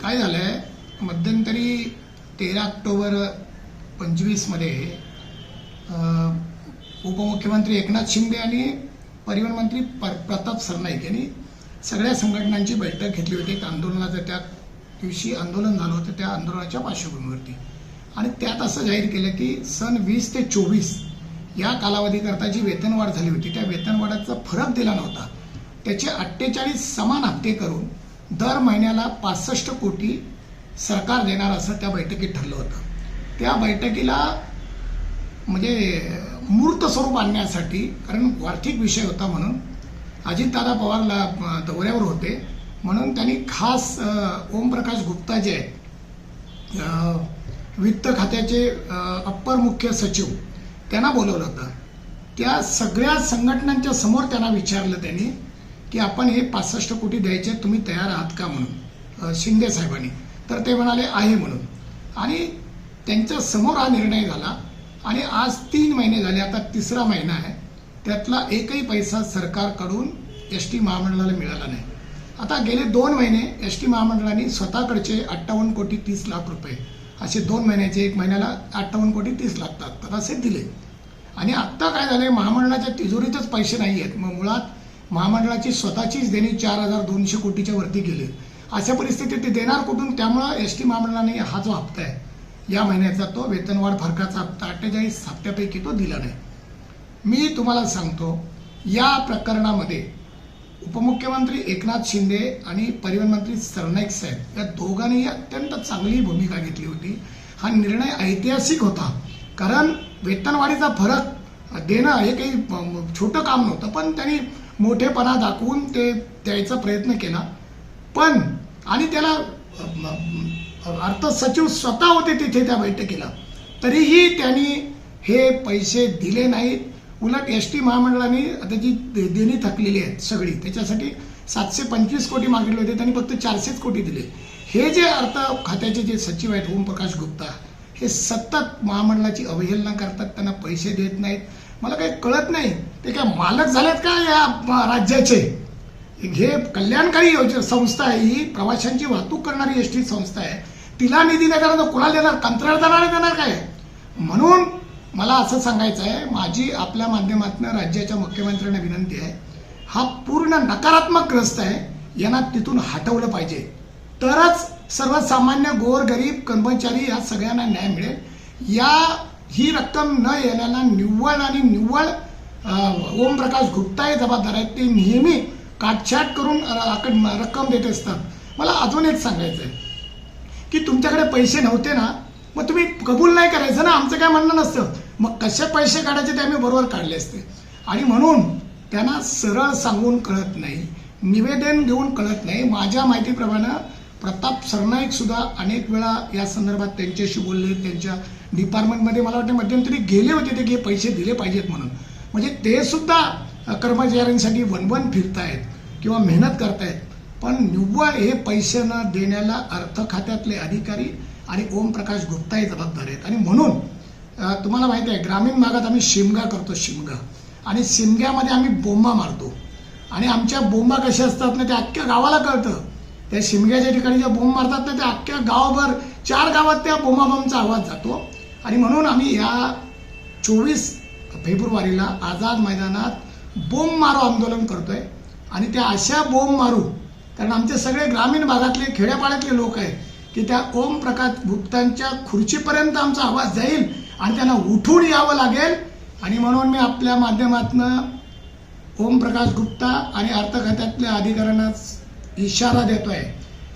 काय झालंय? मध्यंतरी तेरा ऑक्टोबर पंचवीसमध्ये उपमुख्यमंत्री एकनाथ शिंदे आणि परिवहन मंत्री पर प्रताप सरनाईक यांनी सगळ्या संघटनांची बैठक घेतली होती. एक आंदोलनाचं त्या दिवशी आंदोलन झालं होतं त्या आंदोलनाच्या पार्श्वभूमीवरती. आणि त्यात असं जाहीर केलं की सन वीस ते चोवीस या कालावधीकरता जी वेतनवाढ झाली होती त्या वेतनवाढाचा फरक दिला नव्हता. त्याचे अठ्ठेचाळीस समान हप्ते करून दर महिन्याला पासष्ट कोटी सरकार देणार असं त्या बैठकीत ठरलं होतं. त्या बैठकीला म्हणजे मूर्त स्वरूप आणण्यासाठी कारण आर्थिक विषय होता म्हणून अजितदादा पवारला दौऱ्यावर होते. म्हणून त्यांनी खास ओमप्रकाश गुप्ता जे आहेत वित्त खात्याचे अप्पर मुख्य सचिव त्यांना बोलवलं होतं. त्या सगळ्या संघटनांच्या समोर त्यांना विचारलं त्यांनी की आपण हे पासष्ट कोटी द्यायचे तुम्ही तयार आहात का म्हणून? शिंदे साहेबांनी. तर ते म्हणाले आहे म्हणून. आणि त्यांच्यासमोर हा निर्णय झाला. आणि आज तीन महिने झाले आता तिसरा महिना आहे. त्यातला एकही पैसा सरकारकडून एस टी महामंडळाला मिळाला नाही. आता गेले दोन महिने एस टी महामंडळाने स्वतःकडचे अठ्ठावन्न कोटी तीस लाख रुपये असे दोन महिन्याचे एक महिन्याला अठ्ठावन्न कोटी तीस लाख तर असे दिले. आणि आत्ता काय झालंय महामंडळाच्या तिजोरीतच पैसे नाही आहेत. मग मुळात महामंडळाची स्वतःचीच देणी चार हजार दोनशे कोटीच्या वरती गेली अशा परिस्थितीत ते देणार कुठून? त्यामुळं एस टी महामंडळाने हा जो हप्ता आहे या महिन्याचा तो वेतनवाढ फरकाचा हप्ता अठ्ठेचाळीस हप्त्यापैकी तो दिला नाही. मी तुम्हाला सांगतो या प्रकरणामध्ये उपमुख्यमंत्री एकनाथ शिंदे आणि परिवहन मंत्री सरनाईक साहेब या दोघांनी अत्यंत चांगली भूमिका घेतली होती. हा निर्णय ऐतिहासिक होता. कारण वेतनवाढीचा फरक देणं हे काही छोटं काम नव्हतं पण त्यांनी मोठेपणा दाखवून ते द्यायचा प्रयत्न केला. पण आणि त्याला अर्थ सचिव स्वतः होते तिथे त्या बैठकीला. तरीही त्यांनी हे पैसे दिले नाहीत. उलट एस टी महामंडळाने आता जी दे- देणी थकलेली आहेत सगळी. त्याच्यासाठी सातशे पंचवीस कोटी मागितले होते. त्यांनी फक्त चारशेच कोटी दिले. हे जे अर्थ खात्याचे जे सचिव आहेत ओमप्रकाश गुप्ता हे सतत महामंडळाची अवहेलना करतात. त्यांना पैसे देत नाहीत. मला काही कळत नाही. ते काय मालक झालेत का या राज्याचे? हे कल्याणकारी योजना संस्था आहे ही प्रवाशांची वाहतूक करणारी एस टी संस्था आहे. तिला निधी देणार तर कोणाला देणार? कंत्राटदाराने देणार काय? म्हणून मला असं सांगायचं आहे माझी आपल्या माध्यमातून राज्याच्या मुख्यमंत्र्यांना विनंती आहे हा पूर्ण नकारात्मक ग्रस्त आहे यांना तिथून हटवलं पाहिजे. तरच सर्वसामान्य गोर गरीब कर्मचारी या सगळ्यांना न्याय मिळेल. या ही रक्कम न येण्याला निव्वळ आणि निव्वळ ओमप्रकाश गुप्ता हे जबाबदार आहेत. ते नेहमी काटछाट करून आकड- रक्कम देत असतात. मला अजून एक सांगायचं आहे की तुमच्याकडे पैसे नव्हते ना मग तुम्ही कबूल नाही करायचं ना? आमचं काय म्हणणं नसतं. मग कसे पैसे काढायचे ते आम्ही बरोबर काढले असते. आणि म्हणून त्यांना सरळ सांगून कळत नाही निवेदन देऊन कळत नाही. माझ्या माहितीप्रमाणे प्रताप सरनाईक सुद्धा अनेक वेळा या संदर्भात त्यांच्याशी बोलले त्यांच्या डिपार्टमेंटमध्ये मला वाटतं मध्यंतरी गेले होते ते की पैसे दिले पाहिजेत म्हणून. म्हणजे ते सुद्धा कर्मचाऱ्यांसाठी वनवन फिरतायत किंवा मेहनत करतायत. पण निव्वळ हे पैसे न देण्याला अर्थ खात्यातले अधिकारी आणि ओमप्रकाश गुप्ताही जबाबदार आहेत. आणि म्हणून तुम्हाला माहिती आहे ग्रामीण भागात आम्ही शिमगा करतो शिमगा. आणि शिमग्यामध्ये आम्ही बोंबा मारतो. आणि आमच्या बोंबा कशा असतात ना ते अख्ख्या गावाला कळतं. त्या शिमग्याच्या ठिकाणी ज्या बोंब मारतात ना ते अख्ख्या गावभर चार गावात त्या बोंबाबॉम्बचा आवाज जातो. आणि म्हणून आम्ही ह्या चोवीस फेब्रुवारीला आझाद मैदानात बोंब मारो आंदोलन करतोय. आणि त्या अशा बोंब मारू कारण आमचे सगळे ग्रामीण भागातले खेड्यापाड्यातले लोक आहेत की त्या ओम प्रकाश गुप्तांच्या खुर्चीपर्यंत आमचा आवाज जाईल आणि त्यांना उठून यावं लागेल. आणि म्हणून मी आपल्या माध्यमातनं ओम प्रकाश गुप्ता आणि अर्थ खात्यातल्या अधिकाऱ्यांना इशारा देतोय.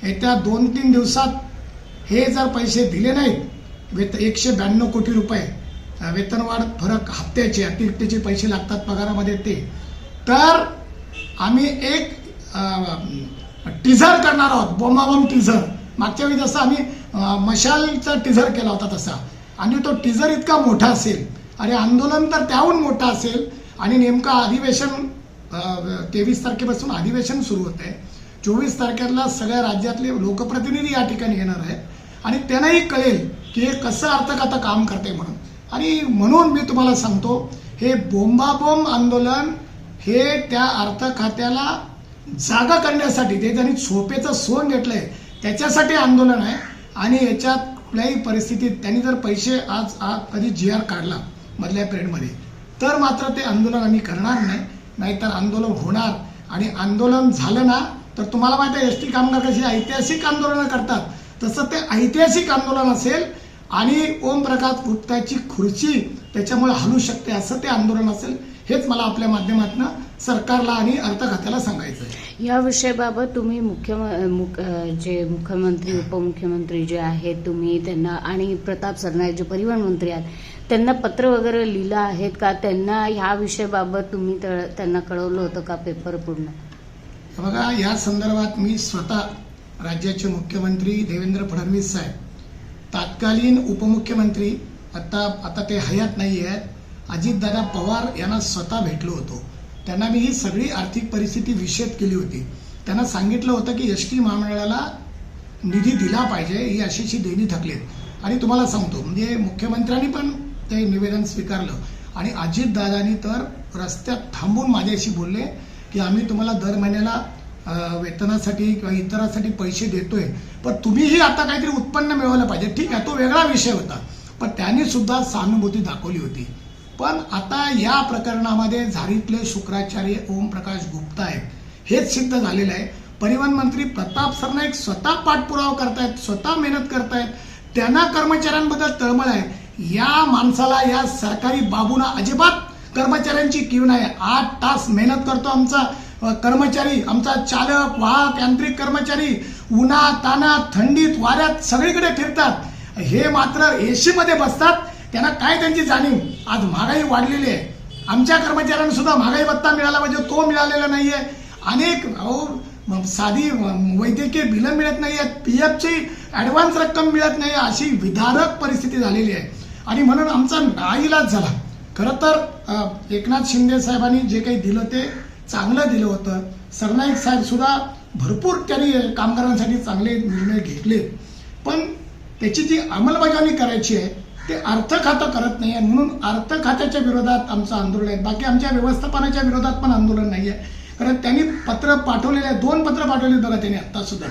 येत्या दोन तीन दिवसात हे जर पैसे दिले नाहीत वेत एकशे ब्याण्णव कोटी रुपये वेतनवाढ फरक हप्त्याचे अतिरिक्तचे पैसे लागतात पगारामध्ये ते. तर आम्ही एक टीझर करणार आहोत बोमाबोम टीझर मागच्या वेळी जसं आम्ही मशालचा टीझर केला होता तसा. आणि तो टीझर इतका मोठा असेल आणि आंदोलन तर त्याहून मोठा असेल आणि नेमकं अधिवेशन तेवीस तारखेपासून अधिवेशन सुरू होत आहे. चोवीस तारखेला सगळ्या राज्यातले लोकप्रतिनिधी या ठिकाणी येणार आहेत. आणि त्यांनाही कळेल की हे कसं अर्थखातं काम करते म्हणून. आणि म्हणून मी तुम्हाला सांगतो हे बोंबाबोंब आंदोलन हे त्या अर्थ खात्याला जागा करण्यासाठी ते त्यांनी सोपेचं सोन घेतलंय त्याच्यासाठी आंदोलन आहे. आणि याच्यात कुठल्याही परिस्थितीत त्यांनी जर पैसे आज आज कधी जी आर काढला मधल्या पिरियडमध्ये तर मात्र ते आंदोलन आम्ही करणार नाही. नाहीतर आंदोलन होणार. आणि आंदोलन झालं ना तर तुम्हाला माहिती आहे एस टी कामगार कशी ऐतिहासिक आंदोलनं करतात. तसं ते ऐतिहासिक आंदोलन असेल आणि ओम प्रकाश गुप्ताची खुर्ची त्याच्यामुळे हलू शकते असं ते आंदोलन असेल हेच मला आपल्या माध्यमातून सरकारला आणि अर्थ खात्याला सांगायचं आहे या विषयाबाबत तुम्ही मुख्य मुख- जे मुख्यमंत्री उपमुख्यमंत्री जे आहेत तुम्ही त्यांना आणि प्रताप सरनाईक जे परिवहन मंत्री आहेत त्यांना पत्र वगैरे लिहिलं आहेत का? त्यांना ह्या विषयाबाबत तुम्ही त्यांना कळवलं होतं का पेपर पूर्ण? बघा या संदर्भात मी स्वतः राज्याचे मुख्यमंत्री देवेंद्र फडणवीस साहेब तात्कालीन उपमुख्यमंत्री आता आता ते हयात नाही आहेत अजितदादा पवार यांना स्वतः भेटलो होतो. त्यांना मी ही सगळी आर्थिक परिस्थिती विषेद केली होती. त्यांना सांगितलं होतं की एस टी महामंडळाला निधी दिला पाहिजे ही अशीशी देणी थकलीत. आणि तुम्हाला सांगतो म्हणजे मुख्यमंत्र्यांनी पण ते निवेदन स्वीकारलं. आणि अजितदादांनी तर रस्त्यात थांबून माझ्याशी बोलले की आम्ही तुम्हाला दर महिन्याला वेतनासाठी किंवा इतरासाठी पैसे देतोय. पण तुम्हीही आता काहीतरी उत्पन्न मिळवलं पाहिजे. ठीक आहे तो वेगळा विषय होता. पण त्यांनी सुद्धा सहानुभूती दाखवली होती. पण आता या प्रकरणामध्ये झारीतले शुक्राचार्य ओमप्रकाश गुप्ता आहेत. हेच सिद्ध झालेलं आहे. परिवहन मंत्री प्रताप सरनाईक स्वतः पाठपुरावा करतायत स्वतः मेहनत करतायत. त्यांना कर्मचाऱ्यांबद्दल तळमळ आहे. या माणसाला या सरकारी बाबूना अजिबात कर्मचाऱ्यांची किव नाही. आठ तास मेहनत करतो आमचा. कर्मचारी आमचा चालक वाहक यांत्रिक कर्मचारी उन्हा ताना थंडीत वाऱ्यात सगळीकडे फिरतात. हे मात्र एसीमध्ये बसतात. त्यांना काय त्यांची जाणीव? आज महागाई वाढलेली आहे. आमच्या कर्मचाऱ्यांना सुद्धा महागाई भत्ता मिळाला पाहिजे. तो मिळालेला नाहीये. अनेक अहो साधी वैद्यकीय बिलं मिळत नाही आहेत पी एफची ॲडव्हान्स रक्कम मिळत नाही अशी विधारक परिस्थिती झालेली आहे. आणि म्हणून आमचा नाईलाज झाला. खरं तर एकनाथ शिंदे साहेबांनी जे काही दिलं ते चांगलं दिलं होतं. सरनाईक साहेब सुद्धा भरपूर त्यांनी कामगारांसाठी चांगले निर्णय घेतले. पण त्याची जी अंमलबजावणी करायची आहे ते अर्थ खातं करत नाही आहे म्हणून अर्थ खात्याच्या विरोधात आमचं आंदोलन आहे. बाकी आमच्या व्यवस्थापनाच्या विरोधात पण आंदोलन नाही आहे. कारण त्यांनी पत्र पाठवलेले आहे. दोन पत्र पाठवले बघा त्यांनी आत्तासुद्धा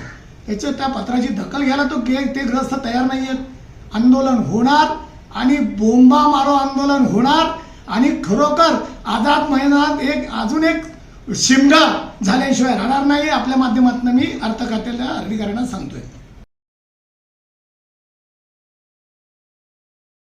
त्याचं त्या पत्राची दखल घ्यायला तो गे ते ग्रस्त तयार नाही आहेत. आंदोलन होणार आणि बोंबा मारो आंदोलन होणार आणि खरोखर आझाद मैदानात एक अजून एक शिमगा झाल्याशिवाय राहणार नाही आपल्या माध्यमातून मी अर्थ खात्याच्या अधिकाऱ्यांना सांगतोय.